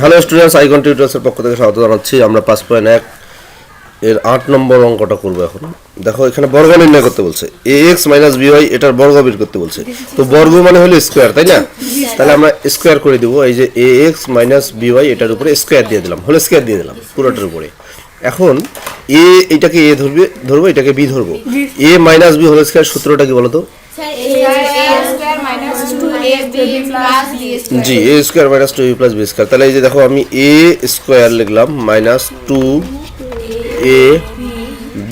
Hello students icon টিউটার্সের পক্ষ থেকে স্বাগত জানাচ্ছি। আমরা পাঁচ পয়েন্ট এক এর আট নম্বর অঙ্কটা করব এখন। দেখো এখানে বর্গ নির্ণয় করতে বলছে। A X minus B Y এটার বর্গ বের করতে বলছে। তো বর্গ মানে হলো স্কোয়ার তাই না? তাহলে আমরা স্কোয়ার করে দিব। এই যে A X minus B Y এটার উপরে স্কোয়ার দিয়ে দিলাম। হলো স্কোয়ার দিয়ে দিলাম পুরোটার উপরে। এখন এ এটাকে এ ধরবে ধরবো এটাকে বি ধরবো। A minus B whole square সূত্রটা কি বলো তো জি A square minus two A plus B square তাহলে এই যে দেখো আমি এ স্কোয়ার লিখলাম minus two A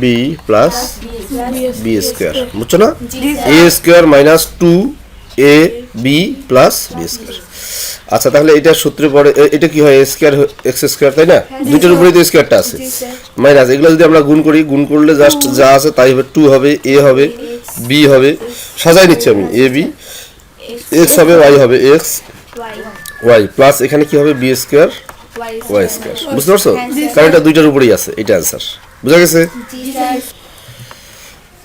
B plus B square বুঝছ না? A square minus two A B plus B square আচ্ছা তাহলে এটা সূত্রে পড়ে এটা কি হয়? স্কোয়ার এক্স স্কোয়ার তাই না? দুইটার উপরেই তো স্কোয়ারটা আছে। মাইনাস এগুলো যদি আমরা গুণ করি গুণ করলে জাস্ট যা আছে তাই হবে। টু হবে এ হবে বি হবে। সাজাই নিচ্ছি আমি এ বি এক্স হবে ওয়াই হবে এক্স ওয়াই প্লাস এখানে কি হবে? বি স্কোয়ার ওয়াই স্কোয়ার বুঝতে পারছ? কারণ এটা দুইটার উপরেই আছে এটা অ্যান্সার বুঝা গেছে?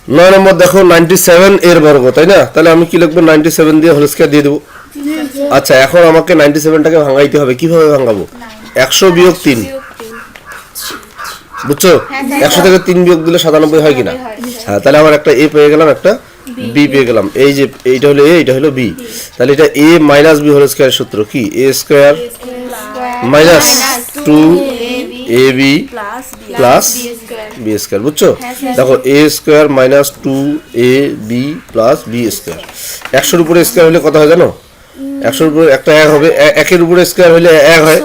নয় নম্বর দেখো নাইনটি সেভেন এর বর্গ তাই না? তাহলে আমি কি লিখব? নাইনটি সেভেন দিয়ে হোল স্কোয়ার দিয়ে দেবো। আচ্ছা এখন আমাকে নাইনটি সেভেনটাকে ভাঙাইতে হবে কীভাবে ভাঙাবো? একশো বিয়োগ তিন। বুঝছ? একশো থেকে তিন বিয়োগ দিলে সাতানব্বই হয় কিনা? হ্যাঁ। তাহলে আমার একটা এ পেয়ে গেলাম একটা বি। পেয়ে গেলাম। এই যে এইটা হলো এ এটা হলো বি তাহলে এটা A minus B whole square সূত্র কি? A square minus two A B plus B square বুঝছ? দেখো A square minus two A B plus B square একশোর উপরে স্কোয়ার হলে কত হয় জানো? একশোর উপরে একটা এক হবে একের উপরে স্কোয়ার হলে এক হয়।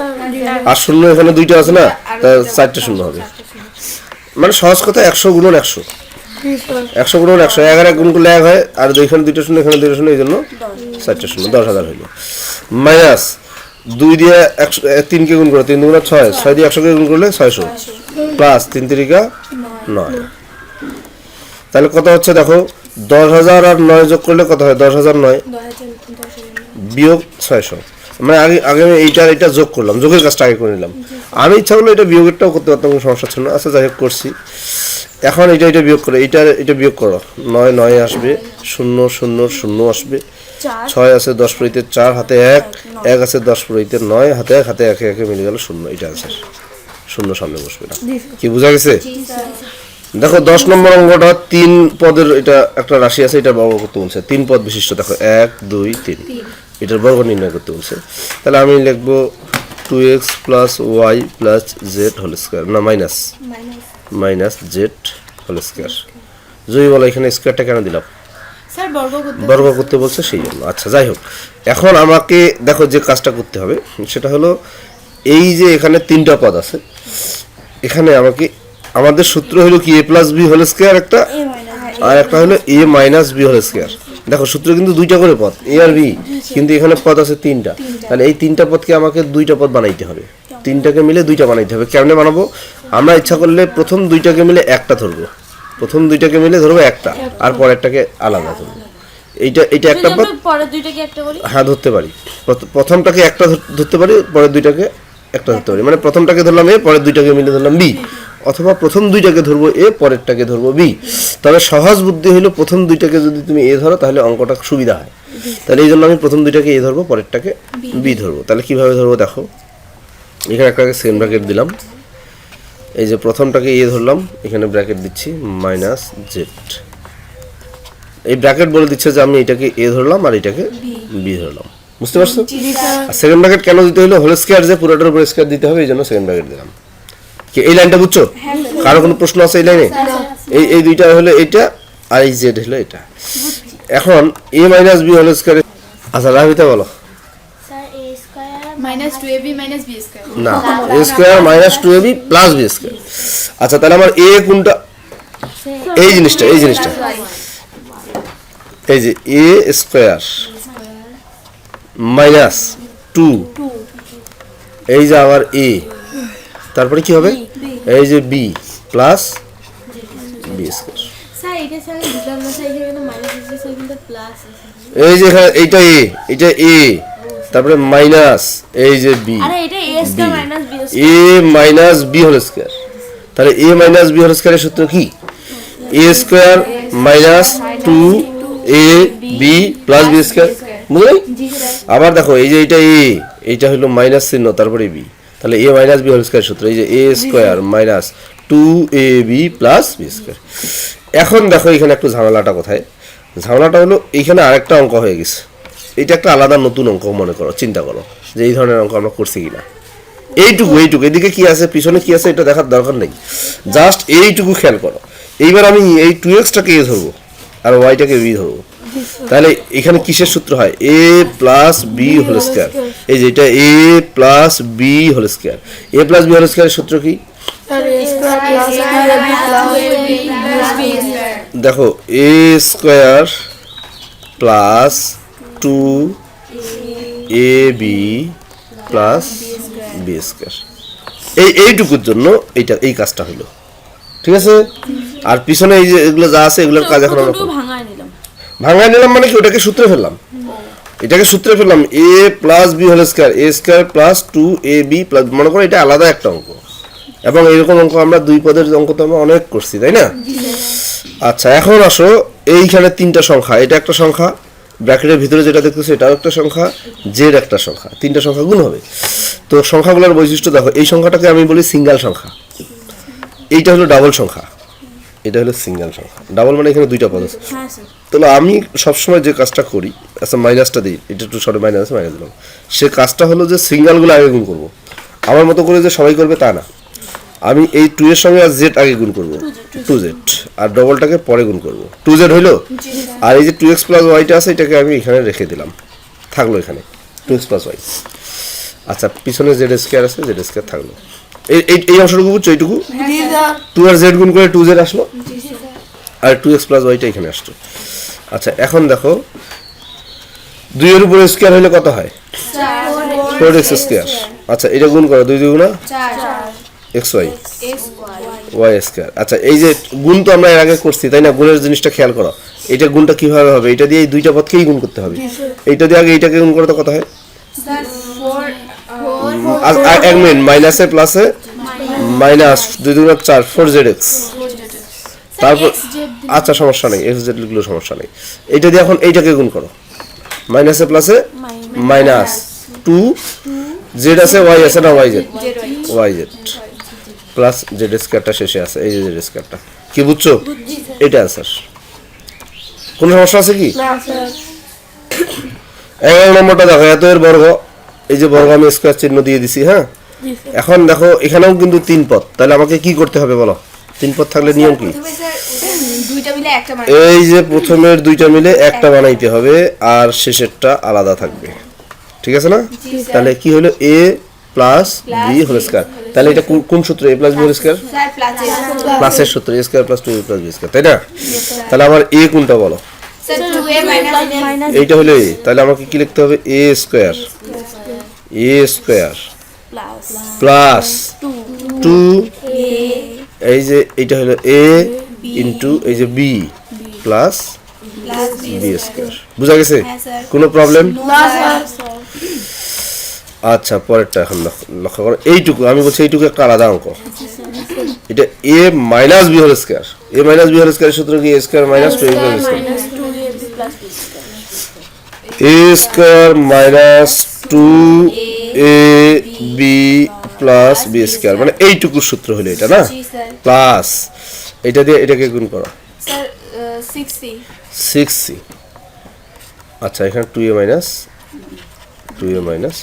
আর শূন্য এখানে দুইটা আছে না? তা চারটে শূন্য হবে। মানে সহজ কথা একশো গুণন একশো। একশো গুণন একশো। এগারো এক গুণ করলে এক হয় আর এখানে দুইটা শূন্য এখানে দুইটা শূন্য এই জন্য চারটে শূন্য দশ হাজার হইল। মাইনাস দুই দিয়ে একশো তিনকে গুণ করো তিন দুগুণা ছয় ছয়। দিয়ে একশোকে গুণ করলে ছয়শো। প্লাস তিন তিরিকা নয়। তাহলে কত হচ্ছে দেখো? দশ হাজার আর নয় যোগ করলে কত হয়? দশ হাজার নয়। বিয়োগ ছয়শো। মানে আগে আগে আমি এইটা এটা যোগ করলাম যোগের কাজটা আগে করে নিলাম। আমি ইচ্ছা করলে এটা বিয়োগেরটাও করতে পারতাম কোনো সমস্যা ছিল না। আচ্ছা যাই হোক করছি। এখন এটা এটা বিয়োগ করো এটা এটা বিয়োগ করো। নয় নয় আসবে শূন্য শূন্য শূন্য আসবে। ছয় আছে দশ পরিতে চার হাতে এক। এক আছে দশ পরিতে নয় হাতে এক হাতে একে একে মিলে গেল শূন্য এটা আছে। শূন্য সামনে বসবে না। কি বোঝা গেছে? দেখো দশ নম্বর অঙ্কটা তিন পদের এটা একটা রাশি আছে এটা বর্গ করতে বলছে। তিন পদ বিশিষ্ট দেখো এক দুই তিন। এটার বর্গ নির্ণয় করতে বলছে। তাহলে আমি লিখব two X plus Y plus Z whole square না minus minus Z whole square যদি বলো এখানে স্কোয়ারটা কেন দিলাম স্যার বর্গ করতে বর্গ করতে বলছে সেই জন্য। আচ্ছা যাই হোক। এখন আমাকে দেখো যে কাজটা করতে হবে। সেটা হলো এই যে এখানে তিনটা পদ আছে এখানে আমাকে আমাদের সূত্র হলো কি? A plus B whole square একটা আর একটা হলো A minus B whole square দেখো সূত্র কিন্তু দুইটা করে পথ এ আর বি কিন্তু এখানে পথ আছে তিনটা। তাহলে এই তিনটা পথকে আমাকে দুইটা পথ বানাইতে হবে। তিনটাকে মিলে দুইটা বানাইতে হবে। কেমনে বানাবো? আমরা ইচ্ছা করলে প্রথম দুইটাকে মিলে একটা ধরবো। প্রথম দুইটাকে মিলে ধরবো একটা আর পরেরটাকে আলাদা ধরবো। এইটা এইটা একটা পথ। পরের দুইটাকে একটা করি হ্যাঁ ধরতে পারি। প্রথমটাকে একটা ধর- ধরতে পারি পরের দুইটাকে একটা ধরতে পারি। মানে প্রথমটাকে ধরলাম এ পরের দুইটাকে মিলে ধরলাম বি অথবা প্রথম দুইটাকে ধরবো এ পরেরটাকে ধরবো বি। তবে সহজ বুদ্ধি হলো প্রথম দুইটাকে যদি তুমি এ ধরো তাহলে অঙ্কটা সুবিধা হয়। তাহলে এই জন্য আমি প্রথম দুইটাকে এ ধরবো পরেরটাকে বি। ধরবো। তাহলে কীভাবে ধরবো দেখো। এখানে একটা সেকেন্ড ব্র্যাকেট দিলাম। এই যে প্রথমটাকে এ ধরলাম এখানে ব্র্যাকেট দিচ্ছি মাইনাস জেড। এই ব্র্যাকেট বলে দিচ্ছে যে আমি এটাকে এ ধরলাম আর এটাকে বি। ধরলাম। বুঝতে পারছ? আর সেকেন্ড ব্র্যাকেট কেন দিতে হলো হোল স্কোয়ার যে পুরোটার উপর স্কোয়ার দিতে হবে এই জন্য সেকেন্ড ব্র্যাকেট দিলাম। এই লাইনটা বুঝছ? কারও কোনো প্রশ্ন আছে এই লাইনে? এই এই দুইটা হলো এইটা আর এই জেড হলো এটা। এখন A minus B whole square আচ্ছা রাহিতা বলো। এবি না A square minus two A B plus B square আচ্ছা তাহলে আমার এ কোনটা? এই জিনিসটা এই জিনিসটা। এই যে এ স্কোয়ার মাইনাস টু এই যে আবার এ। তারপরে কি হবে? এই যে বি প্লাস বি স্কোয়ার এই যে এইটা এ এটা এ তারপরে মাইনাস এই যে বি আরে এটা A square minus B A minus B whole square তাহলে এ মাইনাস বি হোল স্কোয়ারের সূত্র কি? A square minus two A B plus B square বুঝলেন? আবার দেখো এই যে এটা এ এইটা হলো মাইনাস চিহ্ন তারপরে বি তাহলে A minus B whole square সূত্র এই যে A square minus two A B plus B square এখন দেখো এখানে একটু ঝামেলাটা কোথায়? ঝামেলাটা হলো এইখানে আরেকটা অঙ্ক হয়ে গেছে। এটা একটা আলাদা নতুন অঙ্ক মনে করো চিন্তা করো যে এই ধরনের অঙ্ক আমরা করছি কিনা। এইটুকু এইটুকু। এদিকে কি আছে পিছনে কি আছে এটা দেখার দরকার নেই। জাস্ট এইটুকু খেয়াল করো। এইবার আমি এই টু এক্সটাকে এ ধরবো আর ওয়াইটাকে বি ধরবো। তাহলে এখানে কিসের সূত্র হয়? A plus B whole square এই যে এটা A plus B whole square A plus B whole স্কোয়ারের সূত্র কি? দেখো A square plus two A B plus B square এই, এইটুকুর জন্য এইটা, এই কাজটা হইল। ঠিক আছে? আর পিছনে এই যে এগুলো যা আছে, এগুলোর কাজ এখন আমরা। ভাঙায় নিলাম মানে কি? ওটাকে সূত্রে ফেললাম। এটাকে সূত্রে ফেললাম A plus B whole square A square plus two A B plus মনে করো এটা আলাদা একটা অঙ্ক। এবং এরকম অঙ্ক আমরা দুই পদের অঙ্ক তো আমরা অনেক করছি, তাই না? আচ্ছা এখন আসো, এইখানে তিনটা সংখ্যা, এটা একটা সংখ্যা, ব্র্যাকেটের ভিতরে যেটা দেখতেছো এটাও একটা সংখ্যা জের একটা সংখ্যা, তিনটা সংখ্যা গুণ হবে। তো সংখ্যাগুলোর বৈশিষ্ট্য দেখো, এই সংখ্যাটাকে আমি বলি সিঙ্গেল সংখ্যা। এইটা হলো ডাবল সংখ্যা। এটা হলো সিঙ্গেল সংখ্যা। ডাবল মানে এখানে দুইটা পদ আছে। হ্যাঁ তাহলে আমি সবসময় যে কাজটা করি আচ্ছা মাইনাসটা দিই এটা একটু সরে মাইনাস আছে মাইনাস দিলাম। সে কাজটা হলো যে সিঙ্গেলগুলো আগে গুণ করব। আমার মতো করে যে সবাই করবে তা না। আমি এই টু এর সঙ্গে আর জেড আগে গুণ করব। টু জেড আর ডবলটাকে পরে গুণ করব। টু জেড হইল? আর এই যে টু এক্স প্লাস ওয়াইটা আছে এটাকে আমি এখানে রেখে দিলাম। থাকল এখানে। টু এক্স প্লাস ওয়াই আচ্ছা পিছনে জেড স্কোয়ার আছে জেড স্কোয়ার থাকল। এই এই- অংশটুকু বুঝছ? এইটুকু? টু আর জেড গুণ করে টু জেড আসলো? আর টু এক্স প্লাস ওয়াইটা এখানে আসতো আচ্ছা এখন দেখো দুইয়ের উপরে স্কোয়ার হলে কত হয়? ফোর এক্স স্কোয়ার আচ্ছা এটা গুণ করো, দুই দুগুণা এক্স ওয়াই ওয়াই স্কোয়ার আচ্ছা এই যে গুণ তো আমরা এর আগে করছি, তাই না? গুণের জিনিসটা খেয়াল করো। এটা গুণটা কীভাবে হবে? এটা দিয়ে এই দুইটা পদকেই গুণ করতে হবে। এইটা দিয়ে আগে এইটাকে গুণ করো তো কত হয়? আর- এক মিনিট মাইনাসে প্লাসে মাইনাস দুই দুগুণা চার ফোর জেড এক্স তারপর আচ্ছা সমস্যা নেই এক্স জেড লিখলেও সমস্যা নেই। এইটা দিয়ে এখন এইটাকে গুণ করো। মাইনাসে প্লাসে মাইনাস টু জেড আছে ওয়াই আছে না Y Z Y Z plus Z স্কোয়ারটা শেষে আছে এই যে জেড স্কোয়ারটা কি বুঝছ? এটা অ্যান্সার কোনো সমস্যা আছে কি? এগারো নম্বরটা দেখো এত এর বর্গ। এই যে বর্গ আমি স্কোয়ার চিহ্ন দিয়ে দিছি হ্যাঁ? এখন দেখো এখানেও কিন্তু তিন পদ তাহলে আমাকে কি করতে হবে বলো? তিন পদ থাকলে নিয়ম কি? প্রথমে স্যার দুইটা মিলে একটা মানে এই যে প্রথমের দুইটা মিলে একটা বানাইতে হবে আর শেষেরটা আলাদা থাকবে। ঠিক আছে না? তাহলে কি হলো? A plus B whole square তাহলে এটা কোন- কোন সূত্র? A plus B whole square sir প্লাসে প্লাসের সূত্র। A square plus two A plus B square তাই না? তাহলে আমার এ কোনটা বলো? স্যার 2a মাইনাস এইটা হলো এ তাহলে আমাকে কি লিখতে হবে? A square A square plus two এই যে এইটা হলো এ ইন্টু এই যে বি প্লাস বি স্কয়ার বুঝা গেছে? স্যার। কোনো প্রবলেম আচ্ছা পরেরটা এখন লক্ষ্য- করো। এইটুকু আমি বলছি এইটুকু একটা আলাদা অঙ্ক। এটা A minus B whole square A minus B whole square সূত্র কি? A square minus two A plus A square minus two A B plus B square মানে এইটুকুর সূত্র হলো এটা না? প্লাস এটা দিয়ে এটাকে গুণ করো। স্যার 6c সিক্স সি আচ্ছা এখানে two A minus two A minus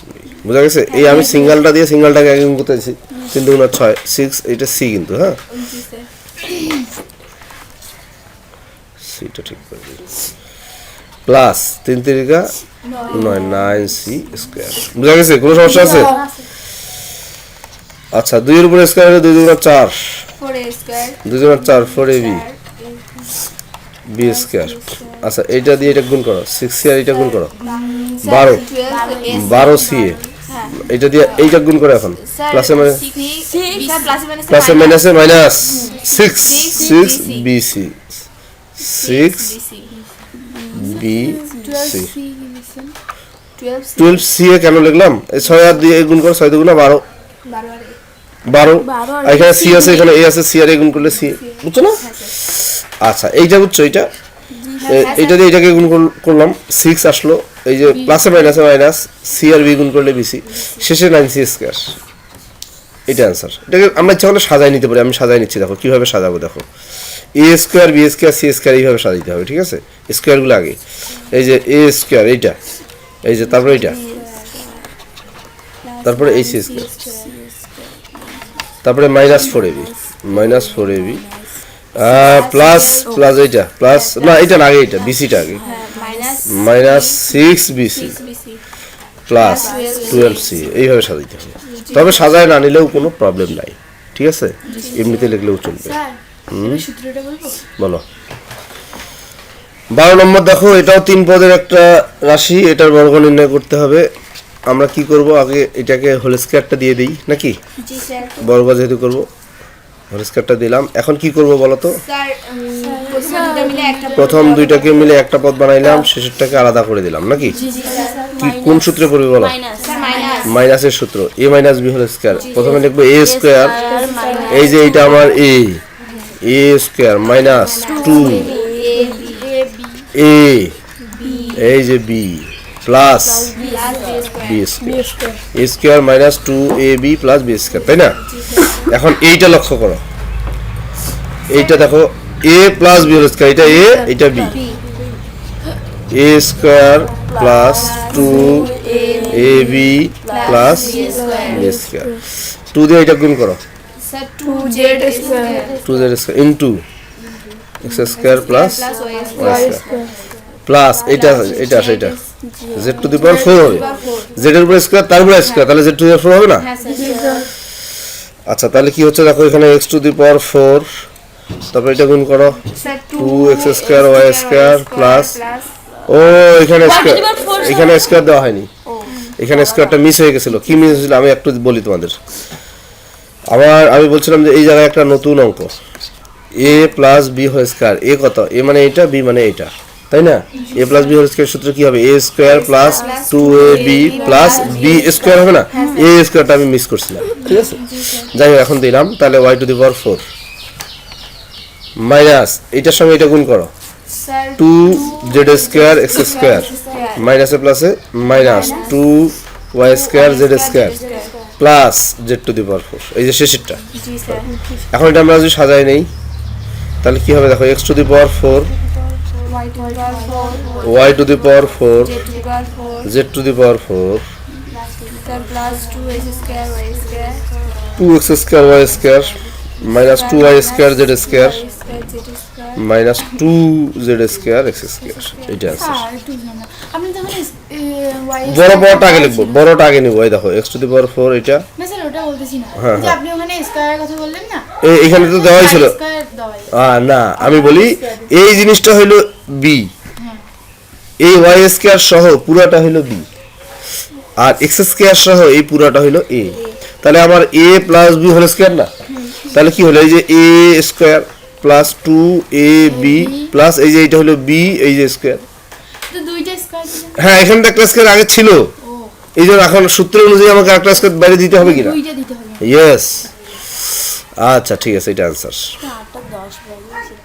বোঝা গেছে? এই আমি সিঙ্গেলটা দিয়ে সিঙ্গেলটাকে গুণ করতেছি। তিন দুগুণা ছয় সিক্স এটা সি কিন্তু হ্যাঁ? সিটা ঠিক প্লাস তিন তিরিকা নয় নাইন সি স্কোয়ার বোঝা গেছে কোনো সমস্যা আছে আচ্ছা দুইয়ের উপরে স্কোয়ার হলে দুই দুগুণা চার 4a স্কয়ার দুই দুগুণা চার four A B B square আচ্ছা এইটা দিয়ে এটা গুণ করো সিক্স সি আর এটা গুণ করো বারো 12a বারো সি এ এটা দিয়ে এইটা গুণ করে এখন প্লাসে মানে 6 স্যার প্লাসে মাইনাসে প্লাসে মাইনাসে minus six six B C six B C twelve C A কেন লিখলাম? এই ছয় আর দিয়ে গুণ করে ছয় দুগুণা বারো। বারো এখানে সি আছে এখানে এ আছে সি আর এ গুণ করলে সি বুঝছ না? আচ্ছা এইটা বুঝছ এইটা? এইটা দিয়ে এটাকে গুণ করলাম। সিক্স আসলো এই যে প্লাসে মাইনাসে মাইনাস সি আর বি গুণ করলে বিসি শেষে নাইন সি স্কোয়ার এটা অ্যান্সার এটাকে আমরা ইচ্ছা করলে সাজাই নিতে পারি আমি সাজাই নিচ্ছি দেখো কীভাবে সাজাবো দেখো। A square B square C square এইভাবে সাজাইতে হবে, ঠিক আছে? স্কোয়ারগুলো আগে। এই যে এ স্কোয়ার এইটা। এই যে, তারপরে এইটা। তারপরে এই সি স্কোয়ার তারপরে minus four AB minus four AB plus plus এইটা প্লাস না এটা না, আগে এইটা বিসিটা আগে। Minus six BC plus twelve C এইভাবে সাজাইতে হবে। তবে সাজায় না নিলেও কোনো প্রবলেম নাই, ঠিক আছে? এমনিতে লিখলেও চলবে। বলো। বারো নম্বর দেখো এটাও তিন পদের একটা রাশি এটার বর্গ নির্ণয় করতে হবে। আমরা কি করব? আগে এটাকে হোল স্কোয়ারটা দিয়ে দিই নাকি? বর্গ যেহেতু করব হোল স্কোয়ারটা দিলাম। এখন কি করব বলো তো? প্রথমে দুইটাকে মিলে একটা পদ বানাইলাম শেষেরটাকে আলাদা করে দিলাম নাকি? কি কোন সূত্রে পড়বে বলো? মাইনাসের সূত্র A minus B whole square প্রথমে লিখব এ স্কোয়ার এই যে এইটা আমার A A square minus two A এই যে B plus B square A square minus two A B plus B square তাই না? এখন এইটা লক্ষ্য করো। এইটা দেখো A plus B whole square এটা এ এটা B A square plus two A B plus B square two দিয়ে এটা গুণ করো। Sir two Z square two Z square into plus plus Y Y plus এটা এটা আসে এটা। Z to the power four হবে। জেড এর উপর স্কোয়ার তার উপরে স্কোয়ার তাহলে জেড টু দি ফোর হবে না? হ্যাঁ আচ্ছা তাহলে কি হচ্ছে? দেখো এখানে X to the power four তারপর এটা গুণ করো। Two two X square Y square plus plus ও এখানে স্কোয়ার এখানে স্কোয়ার দেওয়া হয়নি। এখানে স্কোয়ারটা মিস হয়ে গেছিল। কি মিস হয়েছিল? আমি একটু বলি তোমাদের। আমার আমি বলছিলাম যে এই জায়গায় একটা নতুন অঙ্ক। A plus B whole square A কত? এ মানে এটা বি মানে এটা। তাই না? A plus B whole square সূত্র কি হবে? A square plus two A B plus B square হবে না? এ স্কোয়ারটা আমি মিস করছিলাম। ঠিক আছে? যাই হোক, এখন দিলাম। তাহলে Y to the power four minus, এটার সঙ্গে এটা গুণ করো। Two Z square X square মাইনাসে প্লাসে minus two Y square Z square plus Z to the power four. এই যে শেষেরটা। এখন এটা আমরা যদি সাজাই নেই তাহলে কি হবে? দেখো X to the power four Y to the power four Z to the power four two X square Y square minus two Y square Z square minus two Z square X square এইটা আছে। বড় বড়টা আগে লিখব বড়টা আগে নিবো এই দেখো X to the power four এটা। ওটা বলতেছি না। হ্যাঁ, যে হ্যাঁ। আপনি ওখানে স্কয়ারের কথা বললেন না? এখানে তো দেওয়াই ছিল। আহ, না আমি বলি এই জিনিসটা হইল বি এই ওয়াই স্কোয়ার সহ পুরাটা হইল বি আর এক্স স্কোয়ার সহ এই পুরাটা হইল এ তাহলে আমার A plus B whole square না? তাহলে কি হলো? এই যে A square plus two A B plus এই যে এইটা হলো বি এই যে স্কোয়ার তো দুইটা স্কয়ার ছিল হ্যাঁ এখানে একটা একটা কার আগে ছিল। এই জন্য এখন সূত্র অনুযায়ী আমাকে একটা স্কোয়ার বাইরে দিতে হবে কিনা? দুইটা দিতে হবে। ইয়েস আচ্ছা ঠিক আছে এটা বাজে